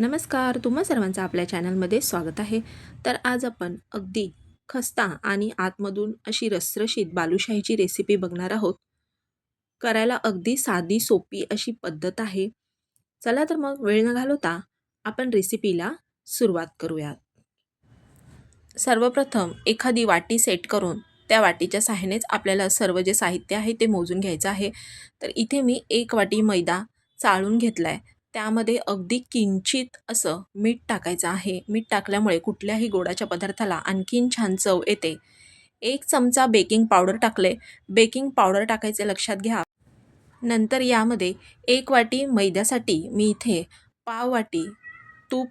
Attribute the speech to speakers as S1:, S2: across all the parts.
S1: नमस्कार तुम्हा सर्वांचं आपल्या चॅनलमध्ये स्वागत आहे. तर आज आपण अगदी खस्ता आणि आतमधून अशी रसरशीत बालुशाहीची रेसिपी बघणार आहोत. करायला अगदी साधी सोपी अशी पद्धत आहे. चला तर मग वेळ न घालवता आपण रेसिपीला सुरुवात करूयात. सर्वप्रथम एखादी वाटी सेट करून त्या वाटीच्या साह्यानेच आपल्याला सर्व जे साहित्य आहे ते मोजून घ्यायचं आहे. तर इथे मी एक वाटी मैदा चाळून घेतला आहे त्यामध्ये अगदी किंचित असं मीठ टाकायचं आहे. मीठ टाकल्यामुळे कुठल्याही गोडाच्या पदार्थाला आणखीन छान चव येते. एक चमचा बेकिंग पावडर टाकले बेकिंग पावडर टाकायचे लक्षात घ्या. नंतर यामध्ये एक वाटी मैद्यासाठी मी इथे पाव वाटी तूप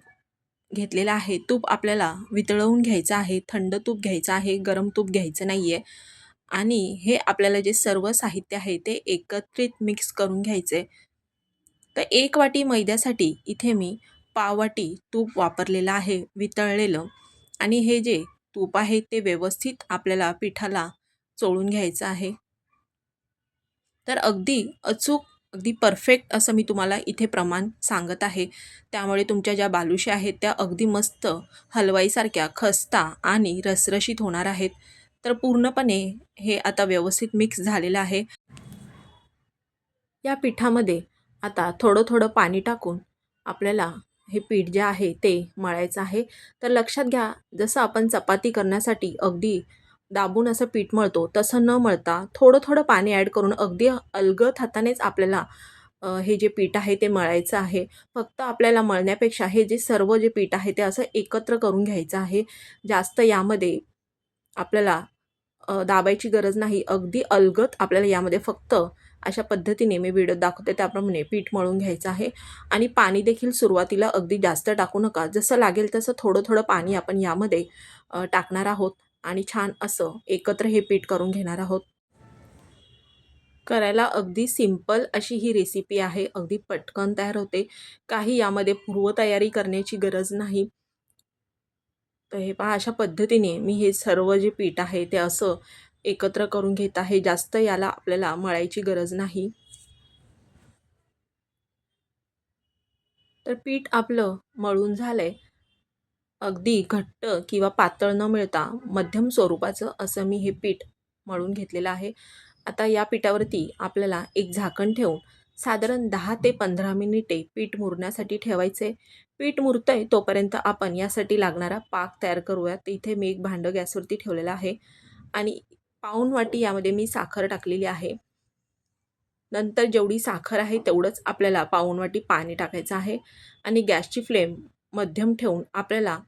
S1: घेतलेलं आहे. तूप आपल्याला वितळवून घ्यायचं आहे. थंड तूप घ्यायचं आहे. गरम तूप घ्यायचं नाही आहे आणि हे आपल्याला जे सर्व साहित्य आहे ते एकत्रित मिक्स करून घ्यायचे तर एक वाटी मैद्यासाठी इथे मी पाववाटी तूप वापरलेलं आहे वितळलेलं. आणि हे जे तूप आहे ते व्यवस्थित आपल्याला पिठाला चोळून घ्यायचं आहे. तर अगदी अचूक अगदी परफेक्ट असं मी तुम्हाला इथे प्रमाण सांगत आहे. त्यामुळे तुमच्या ज्या बालुशा आहेत त्या अगदी मस्त हलवाईसारख्या खस्ता आणि रसरशीत होणार आहेत. तर पूर्णपणे हे आता व्यवस्थित मिक्स झालेलं आहे. या पिठामध्ये आता थोडं थोडं पाणी टाकून आपल्याला हे पीठ जे आहे ते मळायचं आहे. तर लक्षात घ्या जसं आपण चपाती करण्यासाठी अगदी दाबून असं पीठ मळतो तसं न मळता थोडं थोडं पाणी ॲड करून अगदी अलगत हातानेच आपल्याला हे जे पीठ आहे ते मळायचं आहे. फक्त आपल्याला मळण्यापेक्षा हे जे सर्व जे पीठ आहे ते असं एकत्र करून घ्यायचं आहे. जास्त यामध्ये आपल्याला दाबायची गरज नाही. अगदी अलगत आपल्याला यामध्ये फक्त अशा पद्धतीने मी व्हिडिओ दाखवते त्याप्रमाणे पीठ मळून घ्यायचं आहे. आणि पाणी देखील सुरुवातीला अगदी जास्त टाकू नका. जसं लागेल तसं थोडं थोडं पाणी आपण यामध्ये टाकणार आहोत. आणि छान असं एकत्र हे पीठ करून घेणार आहोत. करायला अगदी सिंपल अशी ही रेसिपी आहे. अगदी पटकन तयार होते. काही यामध्ये पूर्वतयारी करण्याची गरज नाही. तर हे पहा अशा पद्धतीने मी हे सर्व जे पीठ आहे ते असं एकत्र करून घेत आहे. जास्त याला आपल्याला मळायची गरज नाही. तर पीठ आपलं मळून झालंय. अगदी घट्ट किंवा पातळ न मिळता मध्यम स्वरूपाचं असं मी हे पीठ मळून घेतलेलं आहे. आता या पिठावरती आपल्याला एक झाकण ठेवून साधारण दहा ते पंधरा मिनिटे पीठ मुरण्यासाठी ठेवायचे. पीठ मुरतंय तोपर्यंत आपण यासाठी लागणारा पाक तयार करूयात. इथे मी एक भांडं गॅसवरती ठेवलेलं आहे. आणि पाऊण वाटी यामध्ये मी साखर टाकलेली आहे. नंतर जेवढी साखर आहे तेवढंच आपल्याला पाऊण वाटी पाणी टाकायचं आहे आणि गॅसची फ्लेम मध्यम ठेवून आपल्याला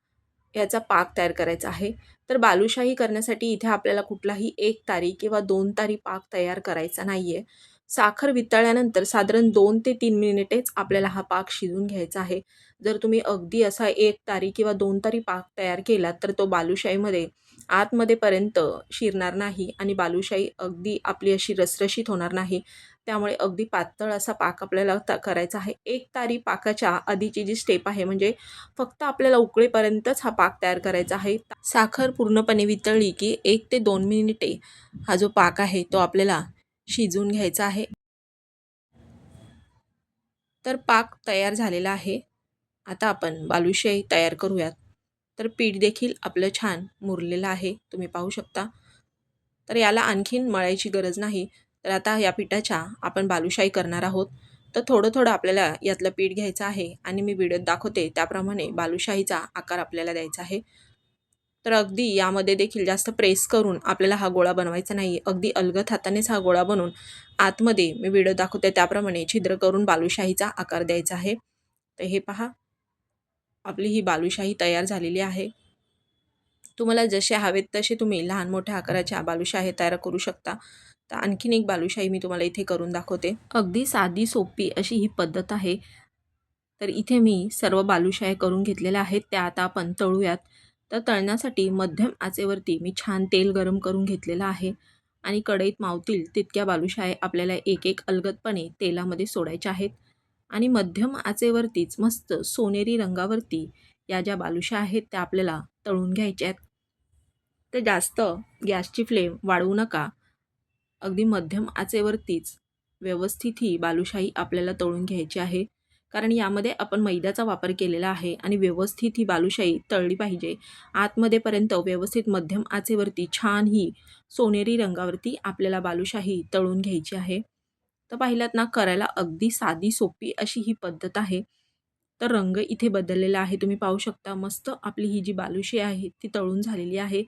S1: याचा पाक तयार करायचा आहे. तर बालुशाही करण्यासाठी इथे आपल्याला कुठलाही एक तारी किंवा दोन तारी पाक तयार करायचा नाही आहे साखर वितळल्यानंतर साधारण दोन ते तीन मिनिटेच आपल्याला हा पाक शिजून घ्यायचा आहे. जर तुम्ही अगदी असा एक तारी किंवा दोन तारी पाक तयार केलात तर तो बालुशाहीमध्ये आतमध्येपर्यंत शिरणार नाही आणि बालुशाही अगदी आपली अशी रसरशीत होणार नाही. त्यामुळे अगदी पातळ असा पाक आपल्याला त करायचा आहे. एक तारी पाकाच्या आधीची जी स्टेप आहे म्हणजे फक्त आपल्याला उकळेपर्यंतच हा पाक तयार करायचा आहे. साखर पूर्णपणे वितळली की एक ते दोन मिनिटे हा जो पाक आहे तो आपल्याला शिजवून घ्यायचा आहे. तर पाक तयार झालेला आहे. आता आपण बालुशाही तयार करूयात. तर पीठ देखील आपलं छान मुरलेलं आहे. तुम्ही पाहू शकता. तर याला आणखीन मळायची गरज नाही. तर आता या पिठाच्या आपण बालुशाही करणार आहोत. तर थोडं थोडं आपल्याला यातलं पीठ घ्यायचं आहे आणि मी व्हिडिओत दाखवते. त्याप्रमाणे बालुशाहीचा आकार आपल्याला द्यायचा आहे. तर अगदी यामध्ये देखील जास्त प्रेस करून आपल्याला हा गोळा बनवायचा नाही अगदी अलगत हातानेच हा गोळा बनवून आतमध्ये मी व्हिडिओ दाखवते त्याप्रमाणे छिद्र करून बालुशाहीचा आकार द्यायचा आहे. तर हे पहा. आपली ही बालुशाही तयार झालेली आहे. तुम्हाला जसे हवेत तसे तुम्ही लहान मोठ्या आकाराच्या बालुशाही तयार करू शकता. तर आणखीन एक बालुशाही मी तुम्हाला इथे करून दाखवते. अगदी साधी सोपी अशी ही पद्धत आहे. तर इथे मी सर्व बालुशाही करून घेतलेल्या आहेत. त्या आता आपण तळूयात. तर तळण्यासाठी मध्यम आचेवरती मी छान तेल गरम करून घेतलेलं आहे आणि कढईत मावतील तितक्या बालुशाही आपल्याला एक एक अलगदपणे तेलामध्ये सोडायच्या आहेत. आणि मध्यम आचेवरतीच मस्त सोनेरी रंगावरती या ज्या बालुशा आहेत त्या आपल्याला तळून घ्यायच्या आहेत. तर जास्त गॅसची फ्लेम वाढवू नका. अगदी मध्यम आचेवरतीच व्यवस्थित ही बालुशाही आपल्याला तळून घ्यायची आहे. कारण यामध्ये आपण मैद्याचा वापर केलेला आहे आणि व्यवस्थित ही बालुशाही तळली पाहिजे. आतमध्येपर्यंत व्यवस्थित मध्यम आचेवरती छान ही सोनेरी रंगावरती आपल्याला बालुशाही तळून घ्यायची आहे. तर पाहिलात ना करायला अगदी साधी सोपी अशी ही पद्धत आहे. तर रंग इथे बदललेला आहे तुम्ही पाहू शकता. मस्त आपली ही जी बालुशाही आहे ती तळून झालेली आहे.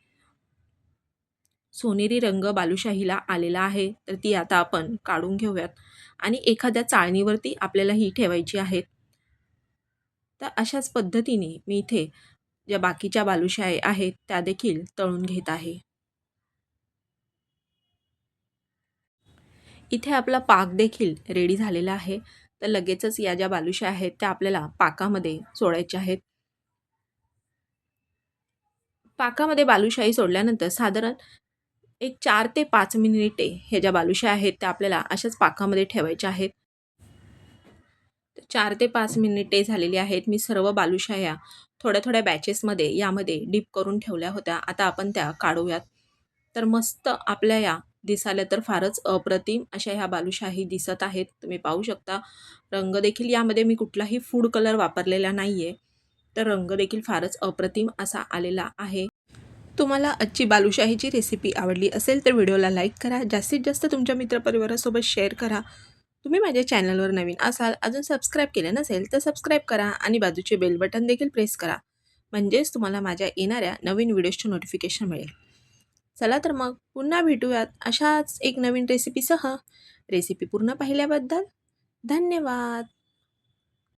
S1: सोनेरी रंग बालुशाहीला आलेला आहे तर ती आता आपण काढून घेऊयात. आणि एखाद्या चाळणीवरती आपल्याला ही ठेवायची आहेत तर अशाच पद्धतीने मी इथे ज्या बाकीच्या बालुशाही आहेत त्या देखील तळून घेत आहे. इथे आपला पाक देखील रेडी झालेला आहे. तर लगेचच या ज्या बालुशा आहेत त्या आपल्याला पाकामध्ये सोडायच्या आहेत. पाकामध्ये बालुशाही सोडल्यानंतर साधारण एक चार ते पाच मिनिटे ह्या ज्या बालुशा आहेत त्या आपल्याला अशाच पाकामध्ये ठेवायच्या आहेत. चार ते पाच मिनिटे झालेली आहेत. मी सर्व बालुशा ह्या थोड्या थोड्या बॅचेसमध्ये यामध्ये डीप करून ठेवल्या होत्या. आता आपण त्या काढूयात. तर मस्त आपल्या या दिसाल्या तर फारच अप्रतिम अशा ह्या बालुशाही दिसत आहेत. तुम्ही पाहू शकता. रंग देखील यामध्ये मी कुठलाही फूड कलर वापरलेला नाही आहे तर रंग देखील फारच अप्रतिम असा आलेला आहे. तुम्हाला आजची बालुशाहीची रेसिपी आवडली असेल तर व्हिडिओला लाईक करा. जास्तीत जास्त तुमच्या मित्रपरिवारासोबत शेअर करा. तुम्ही माझ्या चॅनलवर नवीन असाल अजून सबस्क्राईब केले नसेल तर सबस्क्राईब करा आणि बाजूचे बेल बटन देखील प्रेस करा. म्हणजेच तुम्हाला माझ्या येणाऱ्या नवीन व्हिडिओजचे नोटिफिकेशन मिळेल. चला तर मग पुन्हा भेटूयात अशाच एक नवीन रेसिपीसह रेसिपी पूर्ण पाहिल्याबद्दल धन्यवाद.